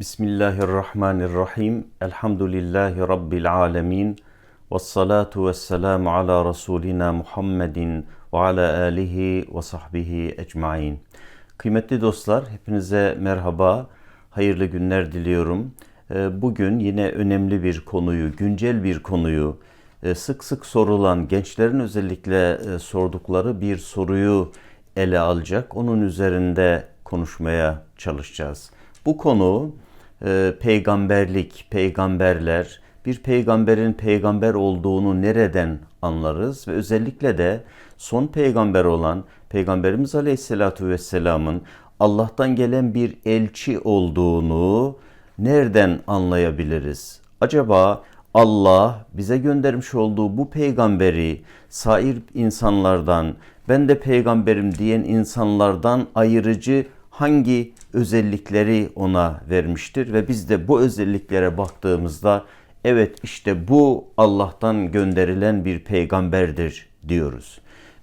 Bismillahirrahmanirrahim. Elhamdülillahi Rabbil alemin. Ve salatu ve selamu ala Resulina Muhammedin ve ala alihi ve sahbihi ecmain. Kıymetli dostlar, hepinize merhaba, hayırlı günler diliyorum. Ee, Bugün yine önemli bir konuyu, güncel bir konuyu, e, sık sık sorulan, gençlerin özellikle e, sordukları bir soruyu ele alacak. Onun üzerinde konuşmaya çalışacağız. Bu konu e, peygamberlik, peygamberler, bir peygamberin peygamber olduğunu nereden anlarız ve özellikle de son peygamber olan Peygamberimiz Aleyhisselatü Vesselam'ın Allah'tan gelen bir elçi olduğunu nereden anlayabiliriz? Acaba Allah bize göndermiş olduğu bu peygamberi sair insanlardan ben de peygamberim diyen insanlardan ayırıcı hangi özellikleri ona vermiştir ve biz de bu özelliklere baktığımızda evet işte bu Allah'tan gönderilen bir peygamberdir diyoruz.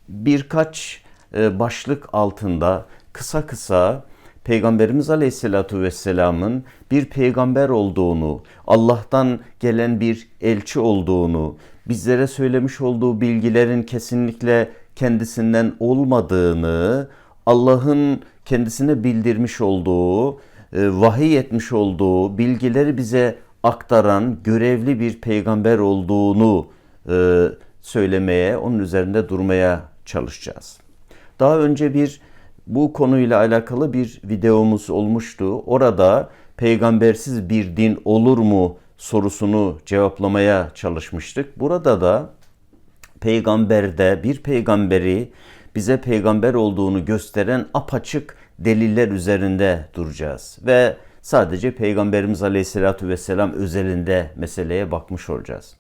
Birkaç e, başlık altında kısa kısa Peygamberimiz Aleyhisselatü Vesselam'ın bir peygamber olduğunu, Allah'tan gelen bir elçi olduğunu, bizlere söylemiş olduğu bilgilerin kesinlikle kendisinden olmadığını, Allah'ın kendisine bildirmiş olduğu, e, vahiy etmiş olduğu bilgileri bize aktaran görevli bir peygamber olduğunu e, söylemeye, onun üzerinde durmaya çalışacağız. Daha önce bir bu konuyla alakalı bir videomuz olmuştu. Orada peygambersiz bir din olur mu sorusunu cevaplamaya çalışmıştık. Burada da peygamberde bir peygamberi bize peygamber olduğunu gösteren apaçık deliller üzerinde duracağız. Ve sadece Peygamberimiz Aleyhisselatü Vesselam özelinde meseleye bakmış olacağız.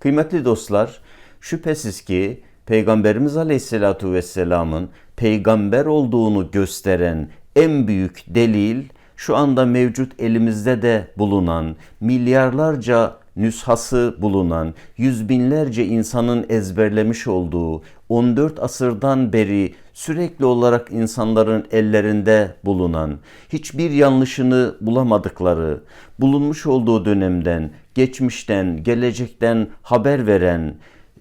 Kıymetli dostlar, şüphesiz ki Peygamberimiz Aleyhisselatü Vesselam'ın peygamber olduğunu gösteren en büyük delil şu anda mevcut elimizde de bulunan milyarlarca nüshası bulunan, yüz binlerce insanın ezberlemiş olduğu, 14 asırdan beri sürekli olarak insanların ellerinde bulunan, hiçbir yanlışını bulamadıkları, bulunmuş olduğu dönemden, geçmişten, gelecekten haber veren,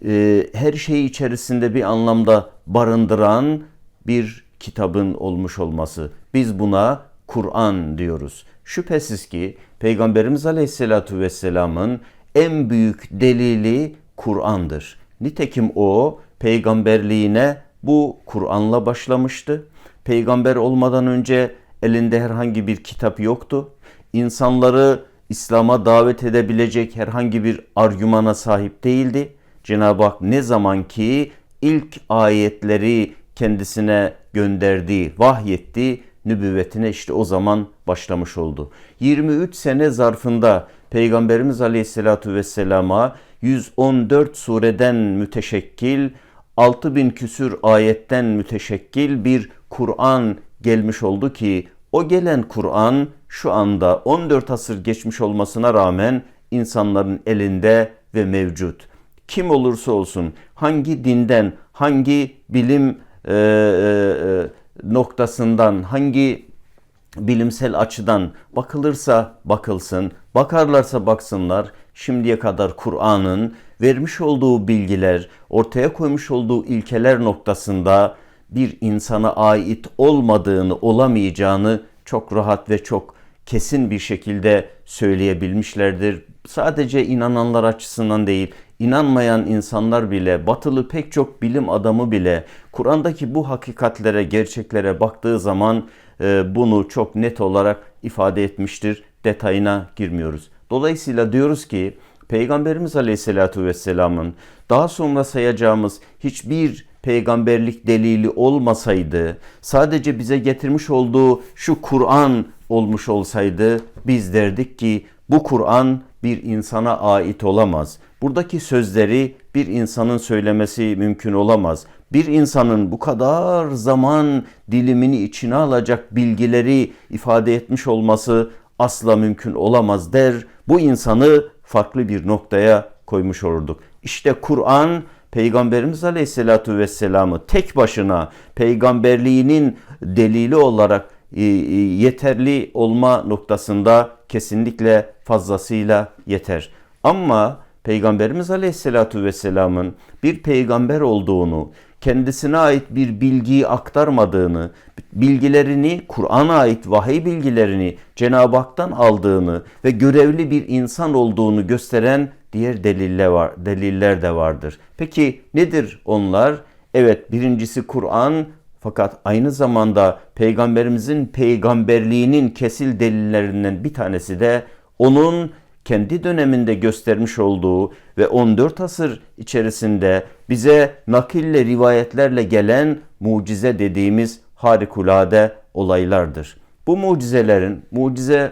e, her şeyi içerisinde bir anlamda barındıran bir kitabın olmuş olması. Biz buna Kur'an diyoruz. Şüphesiz ki Peygamberimiz Aleyhisselatü Vesselam'ın en büyük delili Kur'an'dır. Nitekim o peygamberliğine bu Kur'an'la başlamıştı. Peygamber olmadan önce elinde herhangi bir kitap yoktu. İnsanları İslam'a davet edebilecek herhangi bir argümana sahip değildi. Cenab-ı Hak ne zaman ki ilk ayetleri kendisine gönderdi, vahyetti, nübüvvetine işte o zaman başlamış oldu. 23 sene zarfında Peygamberimiz Aleyhisselatü Vesselam'a 114 sureden müteşekkil, 6000 küsür ayetten müteşekkil bir Kur'an gelmiş oldu ki o gelen Kur'an şu anda 14 asır geçmiş olmasına rağmen insanların elinde ve mevcut. Kim olursa olsun, hangi dinden, hangi bilim e, e, noktasından, hangi bilimsel açıdan bakılırsa bakılsın, bakarlarsa baksınlar. Şimdiye kadar Kur'an'ın vermiş olduğu bilgiler, ortaya koymuş olduğu ilkeler noktasında bir insana ait olmadığını, olamayacağını çok rahat ve çok kesin bir şekilde söyleyebilmişlerdir. Sadece inananlar açısından değil, inanmayan insanlar bile, batılı pek çok bilim adamı bile Kur'an'daki bu hakikatlere, gerçeklere baktığı zaman bunu çok net olarak ifade etmiştir. Detayına girmiyoruz. Dolayısıyla diyoruz ki Peygamberimiz Aleyhisselatü Vesselam'ın daha sonra sayacağımız hiçbir peygamberlik delili olmasaydı, sadece bize getirmiş olduğu şu Kur'an olmuş olsaydı biz derdik ki bu Kur'an bir insana ait olamaz. Buradaki sözleri bir insanın söylemesi mümkün olamaz. Bir insanın bu kadar zaman dilimini içine alacak bilgileri ifade etmiş olması asla mümkün olamaz der. Bu insanı farklı bir noktaya koymuş olurduk. İşte Kur'an Peygamberimiz Aleyhisselatü Vesselam'ı tek başına peygamberliğinin delili olarak e, e, yeterli olma noktasında kesinlikle fazlasıyla yeter. Ama Peygamberimiz Aleyhisselatü Vesselam'ın bir peygamber olduğunu, kendisine ait bir bilgiyi aktarmadığını, bilgilerini, Kur'an'a ait vahiy bilgilerini Cenab-ı Hak'tan aldığını ve görevli bir insan olduğunu gösteren diğer deliller, var, deliller de vardır. Peki nedir onlar? Evet birincisi Kur'an fakat aynı zamanda peygamberimizin peygamberliğinin kesil delillerinden bir tanesi de onun kendi döneminde göstermiş olduğu ve 14 asır içerisinde bize nakille rivayetlerle gelen mucize dediğimiz harikulade olaylardır. Bu mucizelerin mucize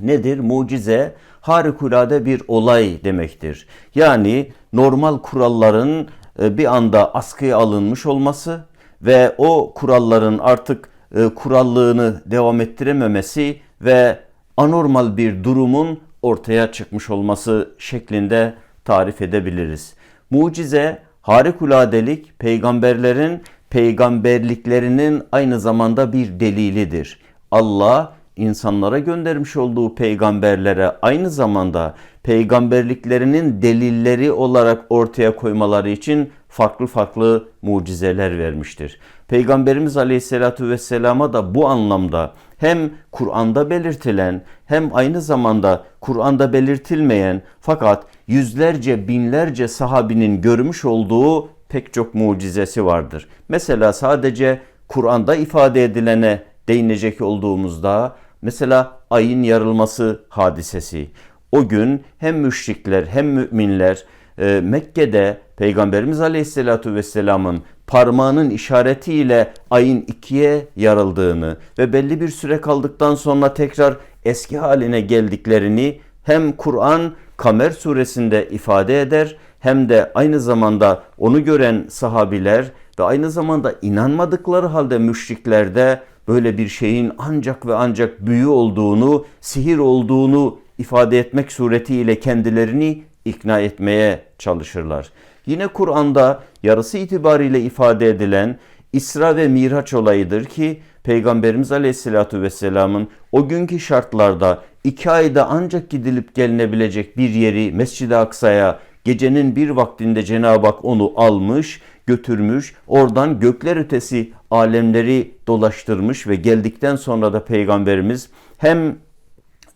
nedir? Mucize harikulade bir olay demektir. Yani normal kuralların e, bir anda askıya alınmış olması ve o kuralların artık e, kurallığını devam ettirememesi ve anormal bir durumun ortaya çıkmış olması şeklinde tarif edebiliriz. Mucize, harikuladelik peygamberlerin peygamberliklerinin aynı zamanda bir delilidir. Allah insanlara göndermiş olduğu peygamberlere aynı zamanda peygamberliklerinin delilleri olarak ortaya koymaları için farklı farklı mucizeler vermiştir. Peygamberimiz Aleyhisselatü Vesselam'a da bu anlamda hem Kur'an'da belirtilen hem aynı zamanda Kur'an'da belirtilmeyen fakat yüzlerce binlerce sahabinin görmüş olduğu pek çok mucizesi vardır. Mesela sadece Kur'an'da ifade edilene değinecek olduğumuzda mesela ayın yarılması hadisesi. O gün hem müşrikler hem müminler e, Mekke'de Peygamberimiz Aleyhisselatü Vesselam'ın parmağının işaretiyle ayın ikiye yarıldığını ve belli bir süre kaldıktan sonra tekrar eski haline geldiklerini hem Kur'an Kamer suresinde ifade eder hem de aynı zamanda onu gören sahabiler ve aynı zamanda inanmadıkları halde müşriklerde böyle bir şeyin ancak ve ancak büyü olduğunu, sihir olduğunu ifade etmek suretiyle kendilerini ikna etmeye çalışırlar. Yine Kur'an'da yarısı itibariyle ifade edilen İsra ve Miraç olayıdır ki Peygamberimiz Aleyhisselatü Vesselam'ın o günkü şartlarda iki ayda ancak gidilip gelinebilecek bir yeri Mescid-i Aksa'ya gecenin bir vaktinde Cenab-ı Hak onu almış, götürmüş, oradan gökler ötesi alemleri dolaştırmış ve geldikten sonra da Peygamberimiz hem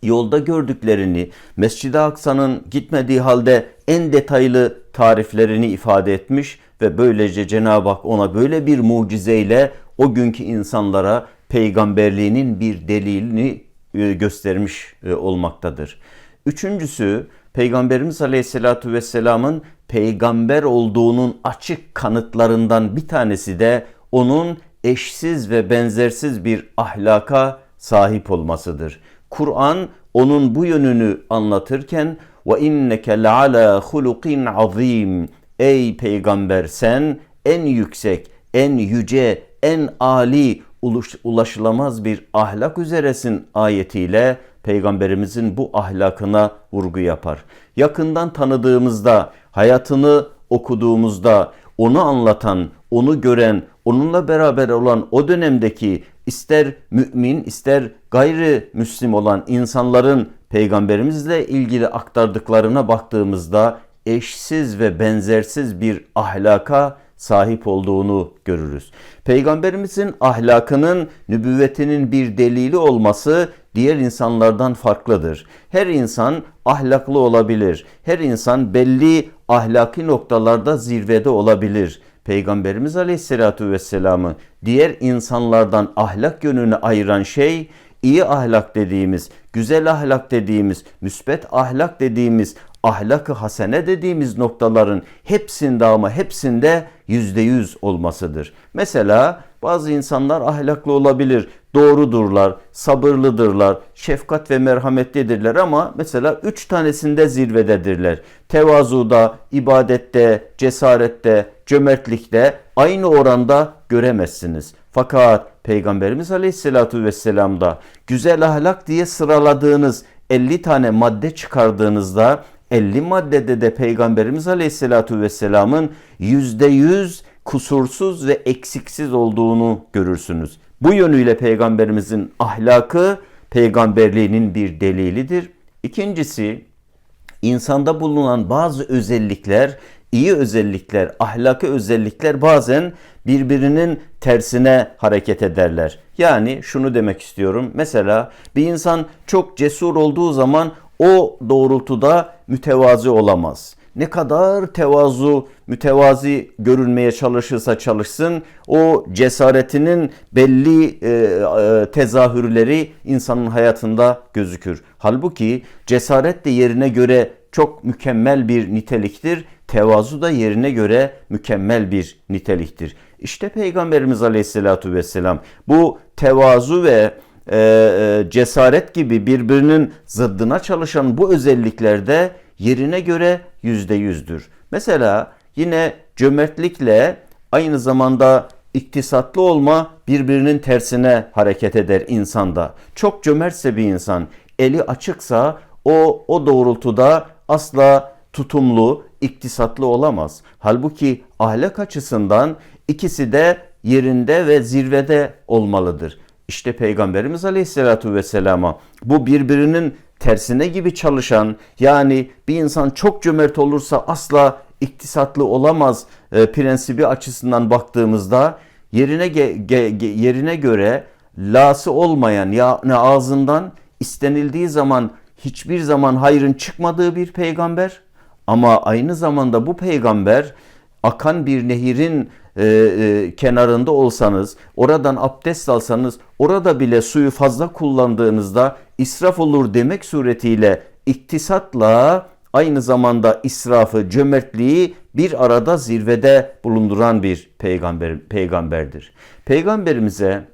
yolda gördüklerini Mescid-i Aksa'nın gitmediği halde en detaylı tariflerini ifade etmiş ve böylece Cenab-ı Hak ona böyle bir mucizeyle o günkü insanlara peygamberliğinin bir delilini e, göstermiş e, olmaktadır. Üçüncüsü Peygamberimiz Aleyhisselatü Vesselam'ın peygamber olduğunun açık kanıtlarından bir tanesi de onun eşsiz ve benzersiz bir ahlaka sahip olmasıdır. Kur'an onun bu yönünü anlatırken ve inneke leala hulukin azim. Ey peygamber sen en yüksek, en yüce, en ali ulaşılamaz bir ahlak üzeresin ayetiyle peygamberimizin bu ahlakına vurgu yapar. Yakından tanıdığımızda, hayatını okuduğumuzda onu anlatan, onu gören, onunla beraber olan o dönemdeki ister mümin ister gayrimüslim olan insanların peygamberimizle ilgili aktardıklarına baktığımızda eşsiz ve benzersiz bir ahlaka sahip olduğunu görürüz. Peygamberimizin ahlakının nübüvvetinin bir delili olması diğer insanlardan farklıdır. Her insan ahlaklı olabilir. Her insan belli ahlaki noktalarda zirvede olabilir. Peygamberimiz Aleyhisselatü Vesselam'ı diğer insanlardan ahlak yönünü ayıran şey iyi ahlak dediğimiz, güzel ahlak dediğimiz, müsbet ahlak dediğimiz, ahlakı hasene dediğimiz noktaların hepsinde ama hepsinde yüzde yüz olmasıdır. Mesela bazı insanlar ahlaklı olabilir, doğrudurlar, sabırlıdırlar, şefkat ve merhametlidirler ama mesela üç tanesinde zirvededirler. Tevazuda, ibadette, cesarette, cömertlikte aynı oranda göremezsiniz. Fakat Peygamberimiz Aleyhisselatü Vesselam'da güzel ahlak diye sıraladığınız 50 tane madde çıkardığınızda 50 maddede de Peygamberimiz Aleyhisselatü Vesselam'ın %100 kusursuz ve eksiksiz olduğunu görürsünüz. Bu yönüyle peygamberimizin ahlakı peygamberliğinin bir delilidir. İkincisi insanda bulunan bazı özellikler, iyi özellikler, ahlaki özellikler bazen birbirinin tersine hareket ederler. Yani şunu demek istiyorum. Mesela bir insan çok cesur olduğu zaman o doğrultuda mütevazi olamaz. Ne kadar tevazu, mütevazi görünmeye çalışırsa çalışsın, o cesaretinin belli e, e, tezahürleri insanın hayatında gözükür. Halbuki cesaret de yerine göre çok mükemmel bir niteliktir. Tevazu da yerine göre mükemmel bir niteliktir. İşte Peygamberimiz Aleyhisselatü Vesselam bu tevazu ve e, e, cesaret gibi birbirinin zıddına çalışan bu özelliklerde yerine göre yüzde yüzdür. Mesela yine cömertlikle aynı zamanda iktisatlı olma birbirinin tersine hareket eder insanda. Çok cömertse bir insan, eli açıksa o o doğrultuda asla tutumlu, iktisatlı olamaz. Halbuki ahlak açısından ikisi de yerinde ve zirvede olmalıdır. İşte Peygamberimiz Aleyhisselatü Vesselam'a bu birbirinin tersine gibi çalışan yani bir insan çok cömert olursa asla iktisatlı olamaz e, prensibi açısından baktığımızda yerine ge, ge, ge, yerine göre lası olmayan ya ne ağzından istenildiği zaman hiçbir zaman hayrın çıkmadığı bir peygamber ama aynı zamanda bu peygamber akan bir nehirin e, e, kenarında olsanız, oradan abdest alsanız, orada bile suyu fazla kullandığınızda israf olur demek suretiyle iktisatla aynı zamanda israfı, cömertliği bir arada zirvede bulunduran bir peygamber peygamberdir. Peygamberimize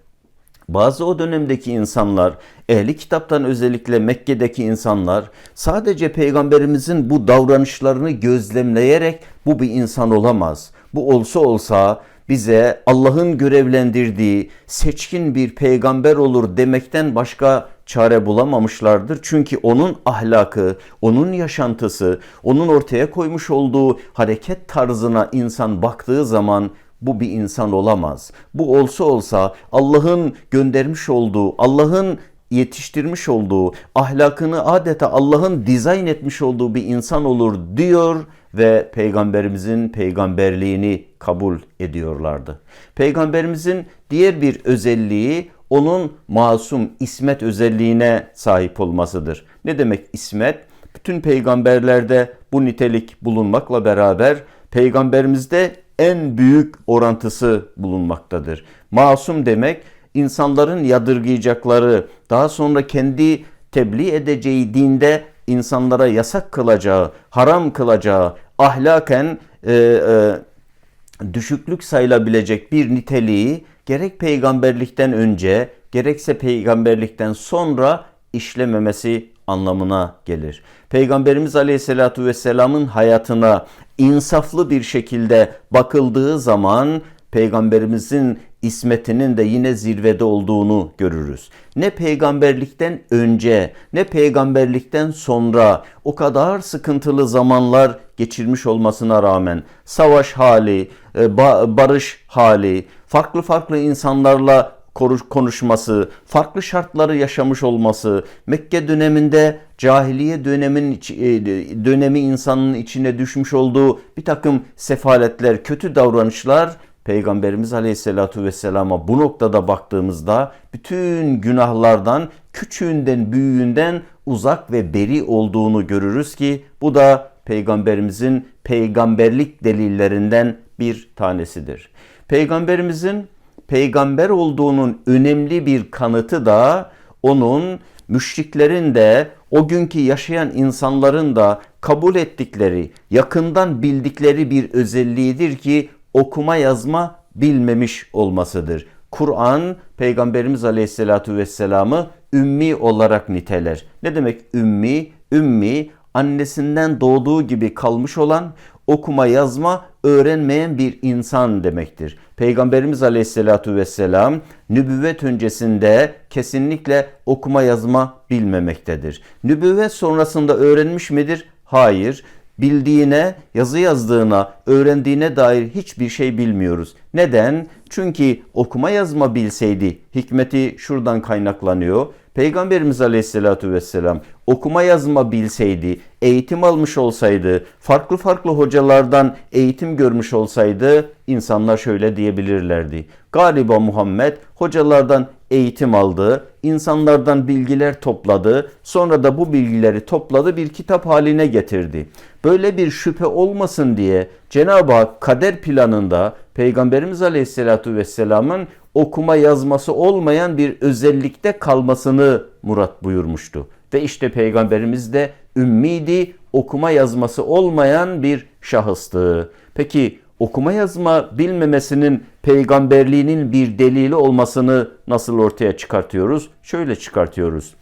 bazı o dönemdeki insanlar, ehli kitaptan özellikle Mekke'deki insanlar sadece peygamberimizin bu davranışlarını gözlemleyerek bu bir insan olamaz. Bu olsa olsa bize Allah'ın görevlendirdiği seçkin bir peygamber olur demekten başka çare bulamamışlardır. Çünkü onun ahlakı, onun yaşantısı, onun ortaya koymuş olduğu hareket tarzına insan baktığı zaman bu bir insan olamaz. Bu olsa olsa Allah'ın göndermiş olduğu, Allah'ın yetiştirmiş olduğu, ahlakını adeta Allah'ın dizayn etmiş olduğu bir insan olur diyor ve peygamberimizin peygamberliğini kabul ediyorlardı. Peygamberimizin diğer bir özelliği onun masum ismet özelliğine sahip olmasıdır. Ne demek ismet? Bütün peygamberlerde bu nitelik bulunmakla beraber peygamberimizde en büyük orantısı bulunmaktadır. Masum demek insanların yadırgayacakları, daha sonra kendi tebliğ edeceği dinde insanlara yasak kılacağı, haram kılacağı, ahlaken e, e, düşüklük sayılabilecek bir niteliği gerek peygamberlikten önce gerekse peygamberlikten sonra işlememesi anlamına gelir. Peygamberimiz Aleyhisselatü Vesselam'ın hayatına insaflı bir şekilde bakıldığı zaman peygamberimizin ismetinin de yine zirvede olduğunu görürüz. Ne peygamberlikten önce ne peygamberlikten sonra o kadar sıkıntılı zamanlar geçirmiş olmasına rağmen savaş hali, e, barış hali, farklı farklı insanlarla konuşması, farklı şartları yaşamış olması, Mekke döneminde cahiliye dönemin e, dönemi insanın içine düşmüş olduğu bir takım sefaletler, kötü davranışlar Peygamberimiz Aleyhisselatü Vesselam'a bu noktada baktığımızda bütün günahlardan küçüğünden büyüğünden uzak ve beri olduğunu görürüz ki bu da Peygamberimizin peygamberlik delillerinden bir tanesidir. Peygamberimizin peygamber olduğunun önemli bir kanıtı da onun müşriklerin de o günkü yaşayan insanların da kabul ettikleri, yakından bildikleri bir özelliğidir ki okuma yazma bilmemiş olmasıdır. Kur'an Peygamberimiz Aleyhisselatü Vesselam'ı ümmi olarak niteler. Ne demek ümmi? Ümmi annesinden doğduğu gibi kalmış olan, okuma yazma öğrenmeyen bir insan demektir. Peygamberimiz Aleyhisselatü Vesselam nübüvvet öncesinde kesinlikle okuma yazma bilmemektedir. Nübüvvet sonrasında öğrenmiş midir? Hayır. bildiğine, yazı yazdığına, öğrendiğine dair hiçbir şey bilmiyoruz. Neden? Çünkü okuma yazma bilseydi, hikmeti şuradan kaynaklanıyor. Peygamberimiz Aleyhisselatü Vesselam okuma yazma bilseydi, eğitim almış olsaydı, farklı farklı hocalardan eğitim görmüş olsaydı insanlar şöyle diyebilirlerdi. Galiba Muhammed hocalardan eğitim aldı, insanlardan bilgiler topladı, sonra da bu bilgileri topladı bir kitap haline getirdi. Böyle bir şüphe olmasın diye Cenab-ı Hak kader planında Peygamberimiz Aleyhisselatü Vesselam'ın okuma yazması olmayan bir özellikte kalmasını murat buyurmuştu. Ve işte Peygamberimiz de ümmiydi, okuma yazması olmayan bir şahıstı. Peki okuma yazma bilmemesinin peygamberliğinin bir delili olmasını nasıl ortaya çıkartıyoruz? Şöyle çıkartıyoruz.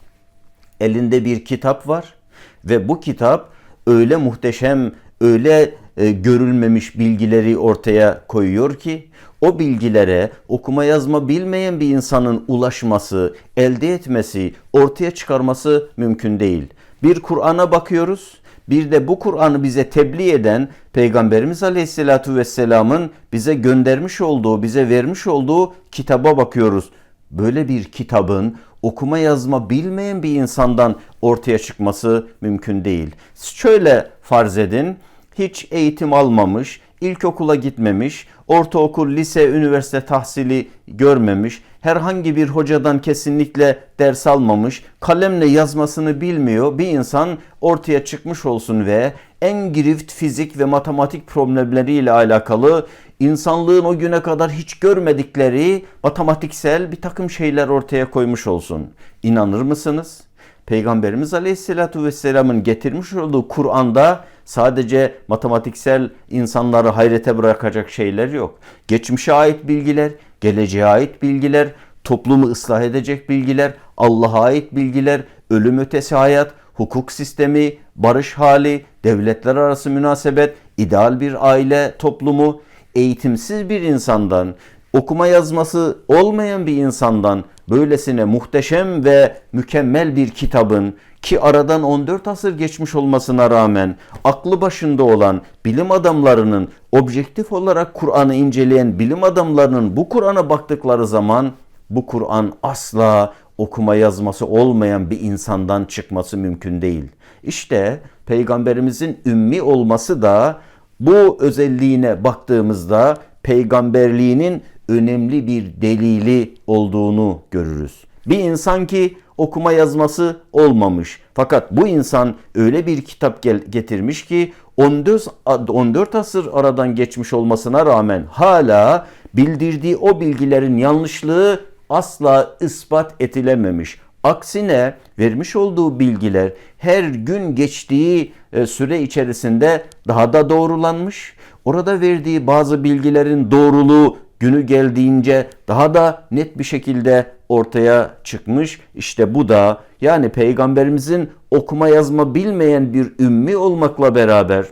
Elinde bir kitap var ve bu kitap öyle muhteşem, öyle e, görülmemiş bilgileri ortaya koyuyor ki o bilgilere okuma yazma bilmeyen bir insanın ulaşması, elde etmesi, ortaya çıkarması mümkün değil. Bir Kur'an'a bakıyoruz. Bir de bu Kur'an'ı bize tebliğ eden Peygamberimiz Aleyhisselatü Vesselam'ın bize göndermiş olduğu, bize vermiş olduğu kitaba bakıyoruz. Böyle bir kitabın okuma yazma bilmeyen bir insandan ortaya çıkması mümkün değil. Şöyle farz edin, hiç eğitim almamış, ilkokula gitmemiş, ortaokul, lise, üniversite tahsili görmemiş, herhangi bir hocadan kesinlikle ders almamış, kalemle yazmasını bilmiyor bir insan ortaya çıkmış olsun ve en girift fizik ve matematik problemleriyle alakalı insanlığın o güne kadar hiç görmedikleri matematiksel bir takım şeyler ortaya koymuş olsun. İnanır mısınız? Peygamberimiz Aleyhisselatü Vesselam'ın getirmiş olduğu Kur'an'da sadece matematiksel insanları hayrete bırakacak şeyler yok. Geçmişe ait bilgiler, geleceğe ait bilgiler, toplumu ıslah edecek bilgiler, Allah'a ait bilgiler, ölüm ötesi hayat, hukuk sistemi, barış hali, devletler arası münasebet, ideal bir aile toplumu, eğitimsiz bir insandan, okuma yazması olmayan bir insandan böylesine muhteşem ve mükemmel bir kitabın ki aradan 14 asır geçmiş olmasına rağmen aklı başında olan bilim adamlarının objektif olarak Kur'an'ı inceleyen bilim adamlarının bu Kur'an'a baktıkları zaman bu Kur'an asla okuma yazması olmayan bir insandan çıkması mümkün değil. İşte peygamberimizin ümmi olması da bu özelliğine baktığımızda peygamberliğinin önemli bir delili olduğunu görürüz. Bir insan ki okuma yazması olmamış. Fakat bu insan öyle bir kitap getirmiş ki 14, 14 asır aradan geçmiş olmasına rağmen hala bildirdiği o bilgilerin yanlışlığı asla ispat edilememiş. Aksine vermiş olduğu bilgiler her gün geçtiği e, süre içerisinde daha da doğrulanmış. Orada verdiği bazı bilgilerin doğruluğu günü geldiğince daha da net bir şekilde ortaya çıkmış. İşte bu da yani peygamberimizin okuma yazma bilmeyen bir ümmi olmakla beraber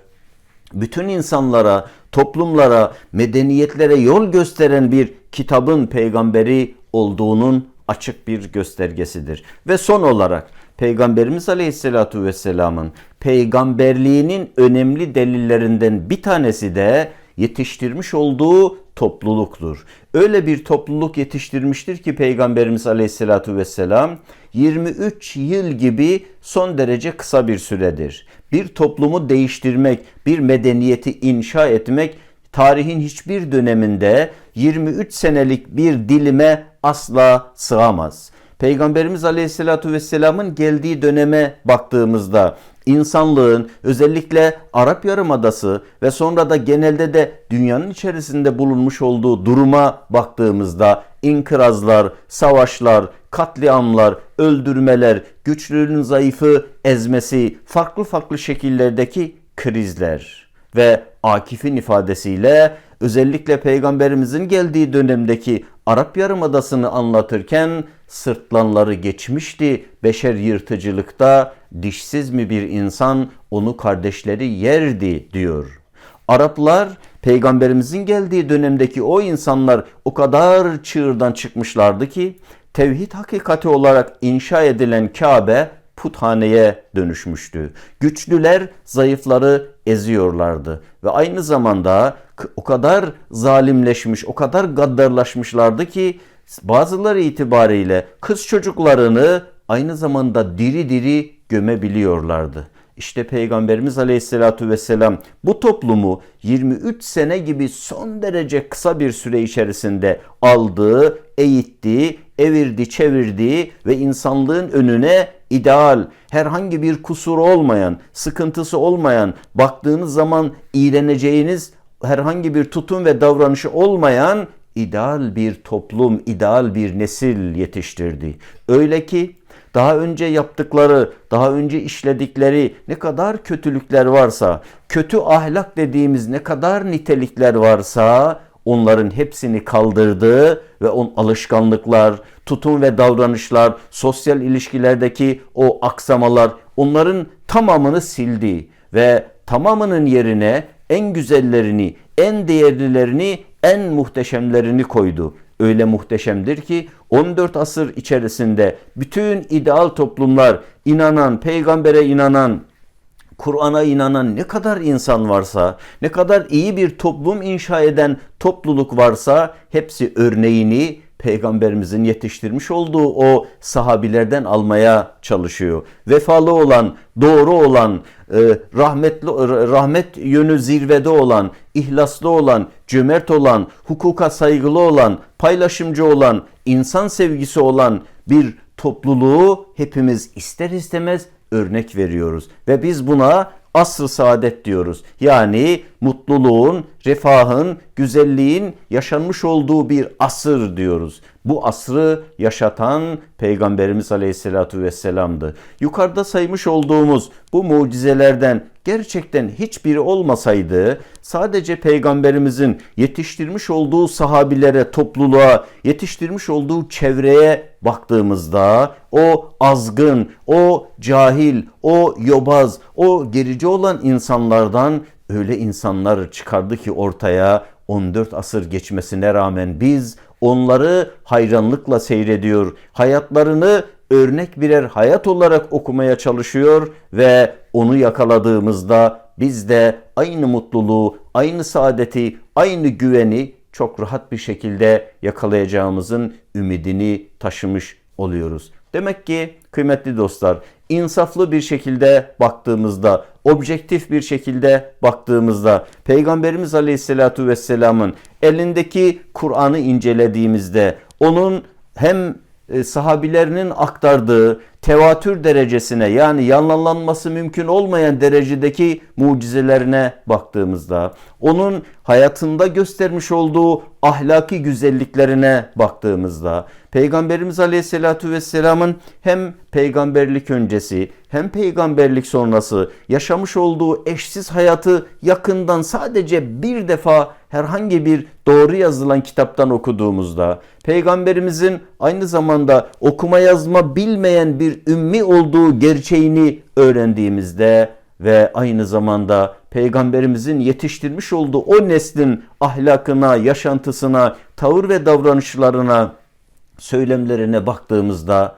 bütün insanlara, toplumlara, medeniyetlere yol gösteren bir kitabın peygamberi olduğunun açık bir göstergesidir. Ve son olarak Peygamberimiz Aleyhisselatü Vesselam'ın peygamberliğinin önemli delillerinden bir tanesi de yetiştirmiş olduğu topluluktur. Öyle bir topluluk yetiştirmiştir ki Peygamberimiz Aleyhisselatü Vesselam 23 yıl gibi son derece kısa bir süredir. Bir toplumu değiştirmek, bir medeniyeti inşa etmek tarihin hiçbir döneminde 23 senelik bir dilime asla sığamaz. Peygamberimiz Aleyhisselatü Vesselam'ın geldiği döneme baktığımızda insanlığın özellikle Arap Yarımadası ve sonra da genelde de dünyanın içerisinde bulunmuş olduğu duruma baktığımızda inkırazlar, savaşlar, katliamlar, öldürmeler, güçlünün zayıfı ezmesi, farklı farklı şekillerdeki krizler ve Akif'in ifadesiyle özellikle peygamberimizin geldiği dönemdeki Arap Yarımadası'nı anlatırken sırtlanları geçmişti beşer yırtıcılıkta dişsiz mi bir insan onu kardeşleri yerdi diyor. Araplar peygamberimizin geldiği dönemdeki o insanlar o kadar çığırdan çıkmışlardı ki tevhid hakikati olarak inşa edilen Kabe puthaneye dönüşmüştü. Güçlüler zayıfları eziyorlardı. Ve aynı zamanda o kadar zalimleşmiş, o kadar gaddarlaşmışlardı ki bazıları itibariyle kız çocuklarını aynı zamanda diri diri gömebiliyorlardı. İşte Peygamberimiz Aleyhisselatü Vesselam bu toplumu 23 sene gibi son derece kısa bir süre içerisinde aldı, eğitti, evirdi, çevirdi ve insanlığın önüne ideal, herhangi bir kusuru olmayan, sıkıntısı olmayan, baktığınız zaman iğreneceğiniz herhangi bir tutum ve davranışı olmayan ideal bir toplum, ideal bir nesil yetiştirdi. Öyle ki daha önce yaptıkları, daha önce işledikleri ne kadar kötülükler varsa, kötü ahlak dediğimiz ne kadar nitelikler varsa onların hepsini kaldırdı ve on alışkanlıklar, tutum ve davranışlar, sosyal ilişkilerdeki o aksamalar onların tamamını sildi ve tamamının yerine en güzellerini, en değerlilerini, en muhteşemlerini koydu. Öyle muhteşemdir ki 14 asır içerisinde bütün ideal toplumlar inanan, peygambere inanan, Kur'an'a inanan ne kadar insan varsa, ne kadar iyi bir toplum inşa eden topluluk varsa hepsi örneğini peygamberimizin yetiştirmiş olduğu o sahabilerden almaya çalışıyor. Vefalı olan, doğru olan, e, rahmetli rahmet yönü zirvede olan, ihlaslı olan, cömert olan, hukuka saygılı olan, paylaşımcı olan, insan sevgisi olan bir topluluğu hepimiz ister istemez örnek veriyoruz ve biz buna asr saadet diyoruz. Yani mutluluğun, refahın, güzelliğin yaşanmış olduğu bir asır diyoruz. Bu asrı yaşatan Peygamberimiz Aleyhisselatü Vesselam'dı. Yukarıda saymış olduğumuz bu mucizelerden gerçekten hiçbiri olmasaydı sadece peygamberimizin yetiştirmiş olduğu sahabilere, topluluğa, yetiştirmiş olduğu çevreye baktığımızda o azgın, o cahil, o yobaz, o gerici olan insanlardan öyle insanlar çıkardı ki ortaya 14 asır geçmesine rağmen biz onları hayranlıkla seyrediyor. Hayatlarını örnek birer hayat olarak okumaya çalışıyor ve onu yakaladığımızda biz de aynı mutluluğu, aynı saadeti, aynı güveni çok rahat bir şekilde yakalayacağımızın ümidini taşımış oluyoruz. Demek ki kıymetli dostlar insaflı bir şekilde baktığımızda, objektif bir şekilde baktığımızda Peygamberimiz Aleyhisselatü Vesselam'ın elindeki Kur'an'ı incelediğimizde onun hem e, sahabilerinin aktardığı tevatür derecesine yani yalanlanması mümkün olmayan derecedeki mucizelerine baktığımızda, onun hayatında göstermiş olduğu ahlaki güzelliklerine baktığımızda, Peygamberimiz Aleyhisselatü Vesselam'ın hem peygamberlik öncesi hem peygamberlik sonrası yaşamış olduğu eşsiz hayatı yakından sadece bir defa herhangi bir doğru yazılan kitaptan okuduğumuzda, peygamberimizin aynı zamanda okuma yazma bilmeyen bir ümmi olduğu gerçeğini öğrendiğimizde ve aynı zamanda peygamberimizin yetiştirmiş olduğu o neslin ahlakına, yaşantısına, tavır ve davranışlarına, söylemlerine baktığımızda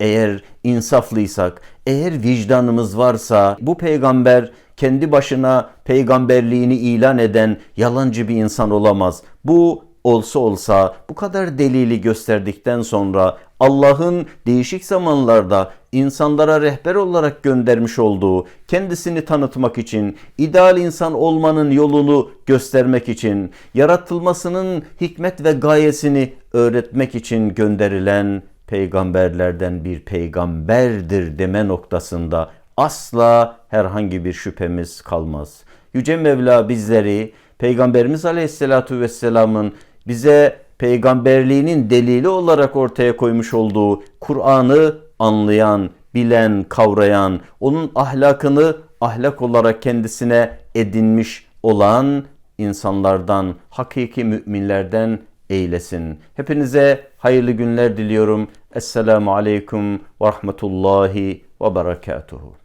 eğer insaflıysak, eğer vicdanımız varsa bu peygamber kendi başına peygamberliğini ilan eden yalancı bir insan olamaz. Bu olsa olsa bu kadar delili gösterdikten sonra Allah'ın değişik zamanlarda insanlara rehber olarak göndermiş olduğu, kendisini tanıtmak için, ideal insan olmanın yolunu göstermek için, yaratılmasının hikmet ve gayesini öğretmek için gönderilen peygamberlerden bir peygamberdir deme noktasında asla herhangi bir şüphemiz kalmaz. Yüce Mevla bizleri Peygamberimiz Aleyhisselatü Vesselam'ın bize peygamberliğinin delili olarak ortaya koymuş olduğu Kur'an'ı anlayan, bilen, kavrayan, onun ahlakını ahlak olarak kendisine edinmiş olan insanlardan, hakiki müminlerden eylesin. Hepinize hayırlı günler diliyorum. Esselamu Aleyküm ve Rahmetullahi ve Berekatuhu.